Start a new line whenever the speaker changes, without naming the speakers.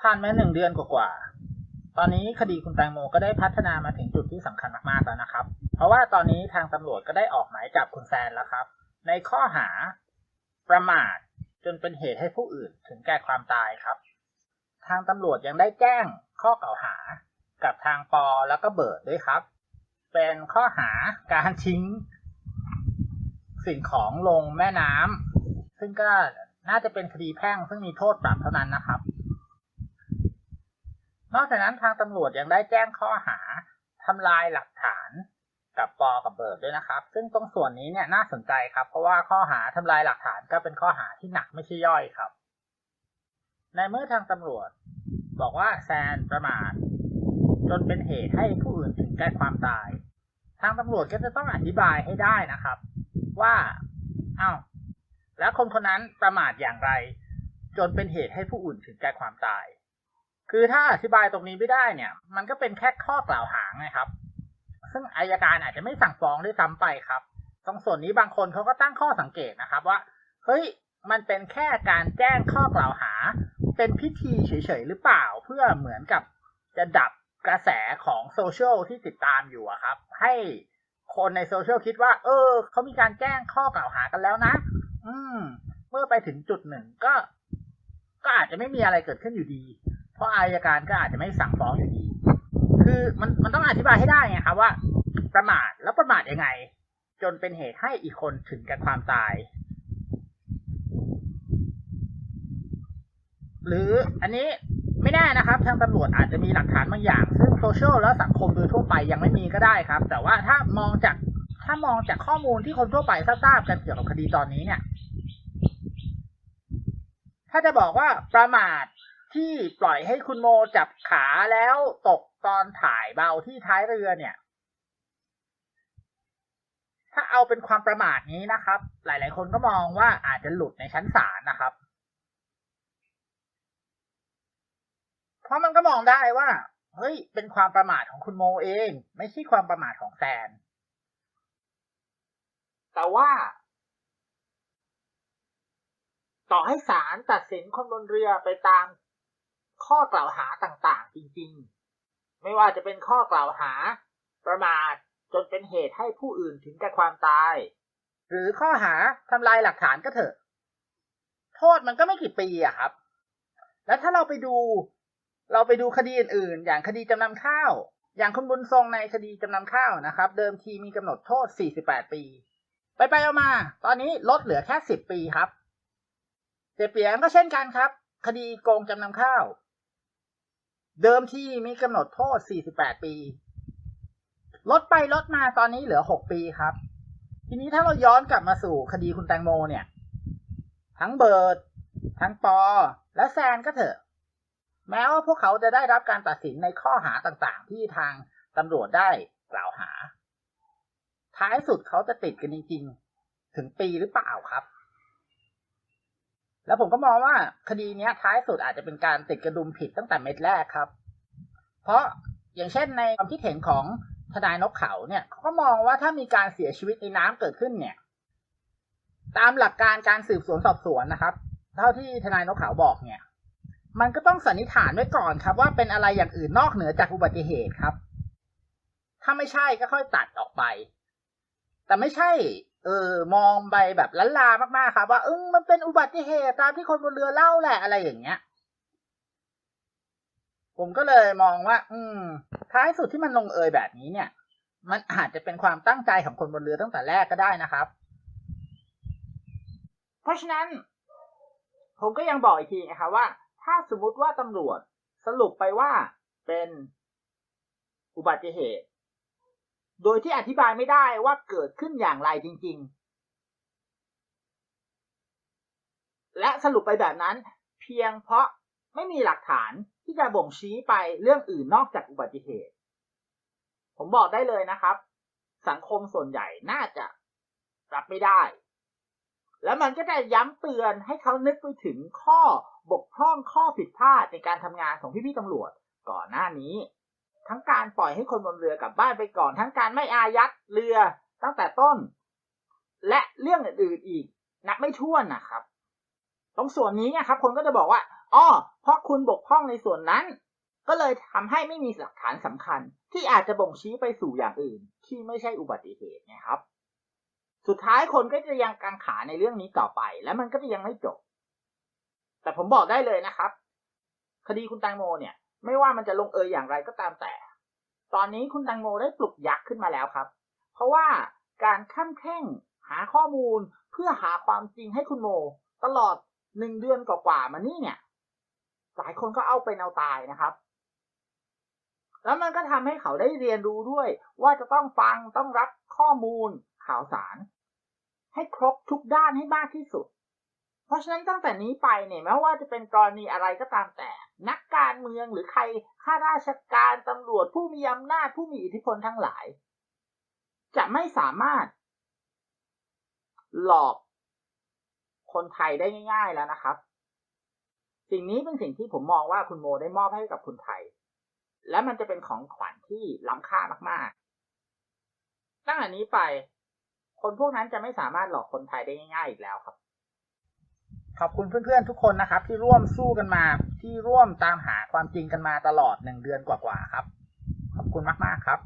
ผ่านมาหนึ่งเดือนกว่าๆ ตอนนี้คดีคุณแตงโมก็ได้พัฒนามาถึงจุดที่สำคัญมากๆแล้วนะครับ เพราะว่าตอนนี้ทางตำรวจก็ได้ออกหมายจับคุณแซนแล้วครับ ในข้อหาประมาทจนเป็นเหตุให้ผู้อื่นถึงแก่ความตายครับ ทางตำรวจยังได้แจ้งข้อกล่าวหากับทางปอแล้วก็เบิร์ดด้วยครับ เป็นข้อหาการทิ้ง สิ่งของลงแม่น้ำซึ่งก็น่าจะเป็นคดีแพ่งซึ่งมีโทษปรับเท่านั้นนะครับ นอกจากนั้นทางตำรวจยังได้แจ้งข้อหาทำลายหลักฐานกับปอกับเบิร์ดด้วยนะครับ ซึ่งตรงส่วนนี้เนี่ยน่าสนใจครับ เพราะว่าข้อหาทำลายหลักฐานก็เป็นข้อหาที่หนักไม่ใช่ย่อยครับ ในเมื่อทางตำรวจ บอกว่าแซนประมาทจนเป็นเหตุให้ผู้อื่นถึงแก่ความตาย ทางตำรวจก็จะต้องอธิบายให้ได้นะครับ ว่าอ้าวแล้วคนคนนั้นประมาทอย่างไร จนเป็นเหตุให้ผู้อื่นถึงแก่ความตาย คือถ้าอธิบายตรงนี้ไม่ได้เนี่ย มันก็เป็นแค่ข้อกล่าวหาไงครับ ซึ่งอายการอาจจะไม่สั่งฟ้องด้วยซ้ำไปครับ ตรงส่วนนี้บางคนเขาก็ตั้งข้อสังเกตนะครับว่า เฮ้ย มันเป็นแค่การแจ้งข้อกล่าวหา เป็นพิธีเฉยๆหรือเปล่า เพื่อเหมือนกับจะดับกระแสของโซเชียลที่ติดตามอยู่อะครับ ให้คนในโซเชียลคิดว่า เออ เขามีการแจ้งข้อกล่าวหากันแล้วนะ อืม เมื่อไปถึงจุดหนึ่งก็ ก็อาจจะไม่มีอะไรเกิดขึ้นอยู่ดี เพราะอายการก็อาจจะไม่สั่งฟ้องอยู่ดี คือมันมันต้องอธิบายให้ได้ไงครับว่า ประมาทแล้วประมาทยังไง จนเป็นเหตุให้อีกคนถึงแก่ความตาย หรืออันนี้ไม่แน่นะครับทางตำรวจอาจจะมีหลักฐานบางอย่าง ซึ่งโซเชียลและสังคมโดยทั่วไปยังไม่มีก็ได้ครับ แต่ว่าถ้ามองจากถ้ามองจากข้อมูลที่คนทั่วไปทราบกันเกี่ยวกับคดีตอนนี้เนี่ย ถ้าจะบอกว่าประมาท ที่ปล่อยให้คุณโมจับขาแล้วตกตอนถ่ายเบาที่ท้ายเรือเนี่ย ถ้าเอาเป็นความประมาทนี้นะครับ หลาย ๆ คนก็มองว่าอาจจะหลุดในชั้นศาลนะครับ เพราะมันก็มองได้ว่า เฮ้ย เป็นความประมาทของคุณโมเอง ไม่ใช่ความประมาทของแซน แต่ว่าต่อให้ศาลตัดสินคนบนเรือไปตาม ข้อกล่าวหาต่างๆ จริงๆ ไม่ว่าจะเป็นข้อกล่าวหา ประมาทจนเป็นเหตุให้ผู้อื่นถึงแก่ความตาย หรือข้อหาทำลายหลักฐานก็เถอะ โทษมันก็ไม่กี่ปีอะครับ แล้วถ้าเราไปดู เราไปดูคดีอื่นๆ อย่างคดีจำนำข้าว อย่างคุณบุญทรงในคดีจำนำข้าวนะครับ เดิมทีมีกำหนดโทษ 48 ปี ไปไปเอามา ตอนนี้ลดเหลือแค่ 10 ปีครับเสียเปียงก็เช่นกันครับ คดีโกงจำนำข้าว เดิมที่มีกำหนดโทษ 48 ปี ลดไปลดมาตอนนี้เหลือ 6 ปีครับ ทีนี้ถ้าเราย้อนกลับมาสู่คดีคุณแตงโมเนี่ย ทั้งเบิร์ด ทั้งปอ และแซนก็เถอะ แม้ว่าพวกเขาจะได้รับการตัดสินในข้อหาต่างๆ ที่ทางตำรวจได้กล่าวหา ท้ายสุดเขาจะติดกันจริงๆ ถึงปีหรือเปล่าครับ แล้วผมก็มองว่าคดีนี้ท้ายสุดอาจจะเป็นการติดกระดุมผิดตั้งแต่เม็ดแรกครับ เพราะอย่างเช่นในความคิดเห็นของทนายนกเขาเนี่ยเขาก็มองว่าถ้ามีการเสียชีวิตในน้ำเกิดขึ้นเนี่ย ตามหลักการการสืบสวนสอบสวนนะครับ เท่าที่ทนายนกเขาบอกเนี่ย มันก็ต้องสันนิษฐานไว้ก่อนครับ ว่าเป็นอะไรอย่างอื่นนอกเหนือจากอุบัติเหตุครับ ถ้าไม่ใช่ก็ค่อยตัดออกไป แต่ไม่ใช่ เออมองไปแบบล้นลามากๆครับว่าเออมันเป็นอุบัติเหตุตามที่คนบนเรือเล่าแหละอะไรอย่างเงี้ย ผมก็เลยมองว่า อืม ท้ายสุดที่มันลงเอยแบบนี้เนี่ย มันอาจจะเป็นความตั้งใจของคนบนเรือตั้งแต่แรกก็ได้นะครับ เพราะฉะนั้น ผมก็ยังบอกอีกทีนะครับว่า ถ้าสมมุติว่าตำรวจสรุปไปว่าเป็นอุบัติเหตุ โดยที่อธิบายไม่ได้ว่าเกิดขึ้นอย่างไรจริง ๆ และสรุปไปแบบนั้น เพียงเพราะไม่มีหลักฐานที่จะบ่งชี้ไปเรื่องอื่นนอกจากอุบัติเหตุ ผมบอกได้เลยนะครับ สังคมส่วนใหญ่น่าจะรับไม่ได้ แล้วมันก็จะย้ำเตือนให้เขานึกไปถึงข้อบกพร่องข้อผิดพลาดในการทำงานของพี่ๆตำรวจก่อนหน้านี้ ทั้งการปล่อยให้คนบนเรือกลับบ้านไปก่อน ทั้งการไม่อายัดเรือตั้งแต่ต้น และเรื่องอื่นๆอีก นับไม่ถ้วนนะครับ ตรงส่วนนี้นะครับ คนก็จะบอกว่าอ๋อเพราะ
คุณบกพร่องในส่วนนั้น ก็เลยทำให้ไม่มีหลักฐานสำคัญ ที่อาจจะบ่งชี้ไปสู่อย่างอื่น ที่ไม่ใช่อุบัติเหตุไงครับ สุดท้ายคนก็จะยังกังขาในเรื่องนี้ต่อไป และมันก็จะยังไม่จบ แต่ผมบอกได้เลยนะครับ คดีคุณแตงโมเนี่ย ไม่ว่ามันจะลงเอยอย่างไรก็ตามแต่ ตอนนี้คุณแตงโมได้ปลุกยักษ์ขึ้นมาแล้วครับ เพราะว่าการขั้นแข่งหาข้อมูลเพื่อหาความจริงให้คุณโม ตลอดหนึ่งเดือนกว่าๆมานี่เนี่ย หลายคนก็เอาเป็นเอาตายนะครับ แล้วมันก็ทำให้เขาได้เรียนรู้ด้วย ว่าจะต้องฟังต้องรับข้อมูลข่าวสาร ให้ครบทุกด้านให้มากที่สุด เพราะฉะนั้นตั้งแต่นี้ไปเนี่ยไม่ว่าจะเป็นกรณีอะไรก็ตามแต่ นักการเมืองหรือใครข้าราชการตำรวจผู้มีอำนาจผู้มีอิทธิพลทั้งหลาย จะไม่สามารถ หลอกคนไทยได้ง่าย ๆแล้วนะครับ สิ่งนี้เป็นสิ่งที่ผมมองว่าคุณโมได้มอบให้กับคนไทย และมันจะเป็นของขวัญที่ล้ำค่ามากๆตั้งแต่นี้ไป คนพวกนั้นจะไม่สามารถหลอกคนไทยได้ง่าย ๆ อีกแล้วครับ
ขอบคุณเพื่อนๆทุกคนนะครับ ที่ร่วมสู้กันมา ที่ร่วมตามหาความจริงกันมาตลอดหนึ่งเดือนกว่าๆครับ ขอบคุณมากๆครับ